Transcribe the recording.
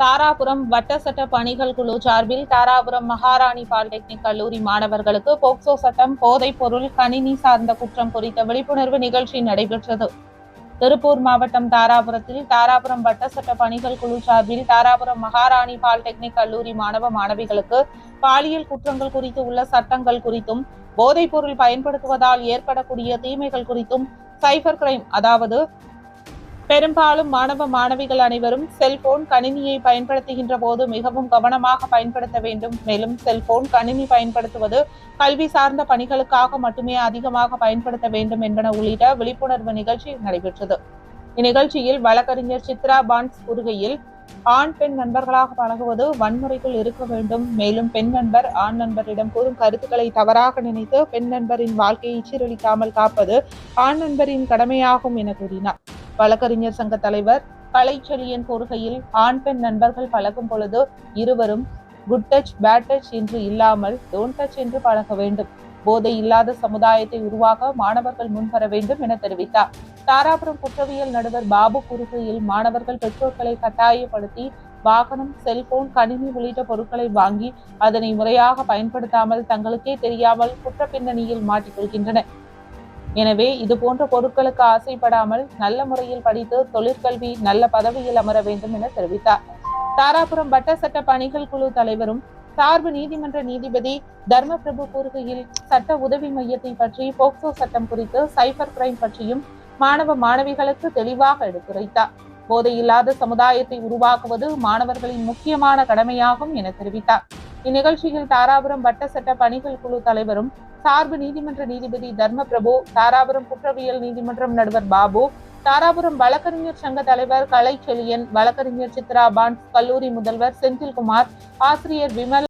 தாராபுரம் வட்ட சட்ட பணிகள் குழு சார்பில் தாராபுரம் மகாராணி பாலிடெக்னிக் கல்லூரி மாணவர்களுக்கு போக்சோ சட்டம் போதைப் பொருள் கணினி சார்ந்த குற்றம் குறித்த விழிப்புணர்வு நிகழ்ச்சி நடைபெற்றது. திருப்பூர் மாவட்டம் தாராபுரத்தில் தாராபுரம் வட்ட சட்ட பணிகள் குழு சார்பில் தாராபுரம் மகாராணி பாலிடெக்னிக் கல்லூரி மாணவ மாணவிகளுக்கு பாலியல் குற்றங்கள் குறித்து உள்ள சட்டங்கள் குறித்தும் போதைப் பொருள் பயன்படுத்துவதால் ஏற்படக்கூடிய தீமைகள் குறித்தும் சைபர் கிரைம் அதாவது பெரும்பாலும் மாணவ மாணவிகள் அனைவரும் செல்போன் கணினியை பயன்படுத்துகின்ற போது மிகவும் கவனமாக பயன்படுத்த வேண்டும். மேலும் செல்போன் கணினி பயன்படுத்துவது கல்வி சார்ந்த பணிகளுக்காக மட்டுமே அதிகமாக பயன்படுத்த வேண்டும் என்பன உள்ளிட்ட விழிப்புணர்வு நிகழ்ச்சி நடைபெற்றது. இந்நிகழ்ச்சியில் வழக்கறிஞர் சித்ரா பான்ஸ் கூறுகையில் ஆண் பெண் நண்பர்களாக பழகுவது வன்முறைக்குள் இருக்க வேண்டும். மேலும் பெண் நண்பர் ஆண் நண்பரிடம் கூறும் கருத்துக்களை தவறாக நினைத்து பெண் நண்பரின் வாழ்க்கையை சீரழிக்காமல் காப்பது ஆண் நண்பரின் கடமையாகும் என கூறினார். வழக்கறிஞர் சங்க தலைவர் கலைச்செழியன் கூறுகையில் ஆண் பெண் நண்பர்கள் பழகும் பொழுது இருவரும் குட் டச் பேட் டச் என்று இல்லாமல் டோன்ட் டச் என்று பழக வேண்டும். போதை இல்லாத சமுதாயத்தை உருவாக்க மாணவர்கள் முன்வர வேண்டும் என தெரிவித்தார். தாராபுரம் குற்றவியல் நடுவர் பாபு கூறுகையில் மாணவர்கள் பெற்றோர்களை கட்டாயப்படுத்தி வாகனம் செல்போன் கணினி உள்ளிட்ட பொருட்களை வாங்கி அதனை முறையாக பயன்படுத்தாமல் தங்களுக்கே தெரியாமல் குற்ற பின்னணியில் மாட்டிக்கொள்கின்றனர். எனவே இது போன்ற பொருட்களுக்கு ஆசைப்படாமல் நல்ல முறையில் படித்து தொழிற்கல்வி நல்ல பதவியில் அமர வேண்டும் என தெரிவித்தார். தாராபுரம் வட்ட சட்ட பணிகள் குழு தலைவரும் சார்பு நீதிமன்ற நீதிபதி தர்மபிரபு கூறுகையில் சட்ட உதவி மையத்தை பற்றி போக்சோ சட்டம் குறித்து சைபர் கிரைம் பற்றியும் மாணவ மாணவிகளுக்கு தெளிவாக எடுத்துரைத்தார். போதையில்லாத சமுதாயத்தை உருவாக்குவது மாணவர்களின் முக்கியமான கடமையாகும் என தெரிவித்தார். இந்நிகழ்ச்சியில் தாராபுரம் வட்ட சட்ட பணிகள் குழு தலைவரும் சார்பு நீதிமன்ற நீதிபதி தர்மபிரபு தாராபுரம் குற்றவியல் நீதிமன்றம் நடுவர் பாபு தாராபுரம் வழக்கறிஞர் சங்க தலைவர் கலை செழியன் வழக்கறிஞர் சித்ரா பான்ஸ் கல்லூரி முதல்வர் செந்தில்குமார் ஆசிரியர் விமல்